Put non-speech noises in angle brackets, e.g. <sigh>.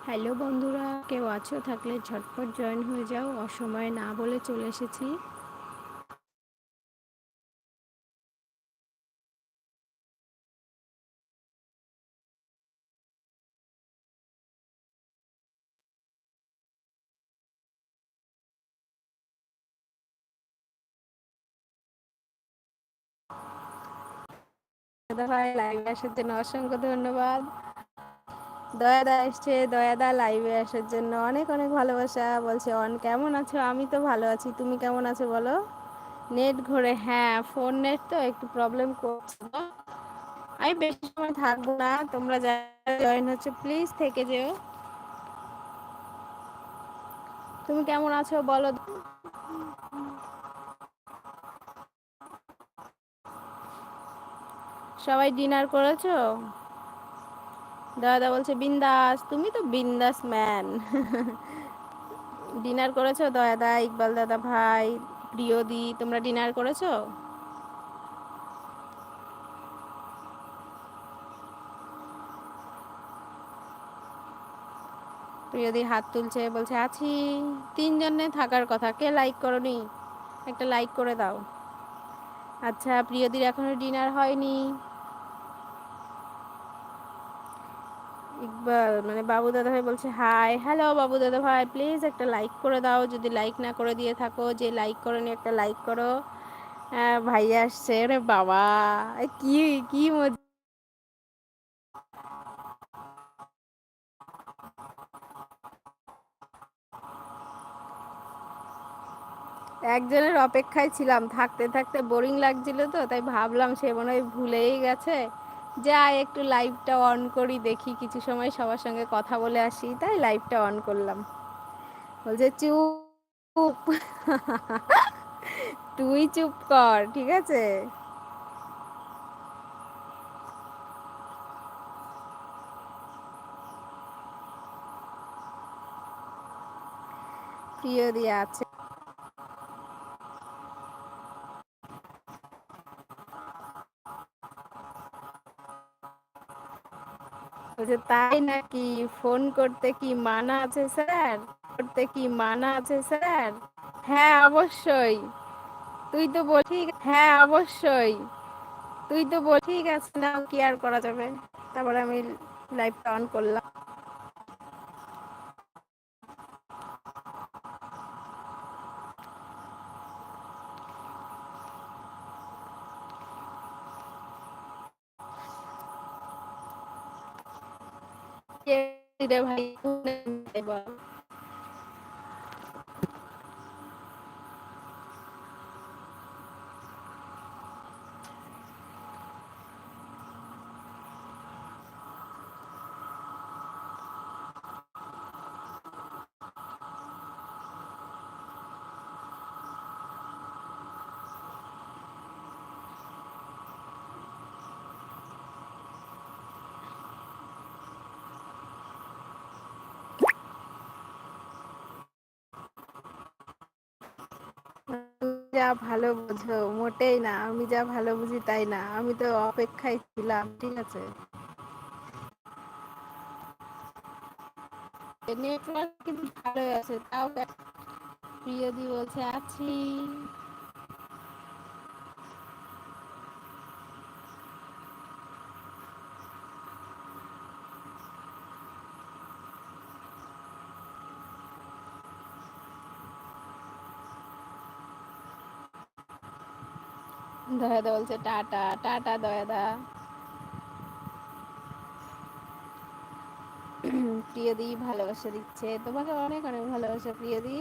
Hello বন্ধুরা, কেউ আছো? থাকলে ঝটপট জয়েন হয়ে যাও। অসময়ে না বলে চলে এসেছি। দাদা ভাই লাইভে আসার জন্য অসংখ্য ধন্যবাদ। দয়াদা এসছে দয়াদা লাইভে আসার জন্য। অনেক অনেক ভালোবাসা। বলছে, অন, কেমন আছো? আমি তো ভালো আছি। তুমি কেমন আছো বলো? নেট ঘুরে হ্যাঁ ফোন নেট তো একটু প্রবলেম করছে আমি বেশি সময় থাকব না। তোমরা যারা জয়েন হচ্ছে প্লিজ থেকে যেও। তুমি কেমন আছো বলো সবাই ডিনার করেছ? দাদা বলছে, বিন্দাস। তুমি তো বিন্দাস ম্যান ডিনার করেছ? দয়াদা ইকবাল দাদা ভাই, প্রিয়দি, তোমরা ডিনার করেছ? প্রিয়দি হাত তুলছে, বলছে, আছি। তিনজনে থাকার কথা। কে লাইক করনি? একটা লাইক করে দাও। আচ্ছা প্রিয়দির এখনও ডিনার হয়নি। ইকবাল মানে বাবু দাদা ভাই বলছে, হাই, হ্যালো বাবু দাদা ভাই প্লিজ একটা লাইক করে দাও। যদি লাইক না করে দিয়ে থাকো, যে লাইক করনি একটা লাইক করো। ভাই আসছে রে বাবা কি কি একজনের অপেক্ষায় ছিলাম, থাকতে থাকতে বোরিং লাগছিল তো, তাই ভাবলাম সে মনে হয় ভুলেই গেছে। যা একটু লাইভটা অন করি, দেখি কিছু সময় সবার সঙ্গে কথা বলে আসি। তাই লাইভটা অন করলাম। বলছে, চুপ। <laughs> তুই চুপ কর, ঠিক আছে? প্রিয় দিয়ে আছে। বলছে তাই নাকি? ফোন করতে কি মানা আছে স্যার? করতে কি মানা আছে স্যার? হ্যাঁ অবশ্যই। তুই তো বল হ্যাঁ অবশ্যই। তুই তো বল, ঠিক আছে না কি আর করা যাবে? তারপরে আমি লাইভটা অন করলাম। ভাই যা ভালো বোঝো, মোটেই না, আমি যা ভালো বুঝি তাই না, আমি তো অপেক্ষায় ছিলাম, ঠিক আছে? নেটওয়ার্ক কিন্তু ভালোই আছে, তাও প্রিয়দি বলছে, আছি। দয়াদা বলছে টাটা টাটা দয়াদা। প্রিয়দি ভালোবাসা দিচ্ছে। তোমাকে অনেক অনেক ভালোবাসা প্রিয়দি।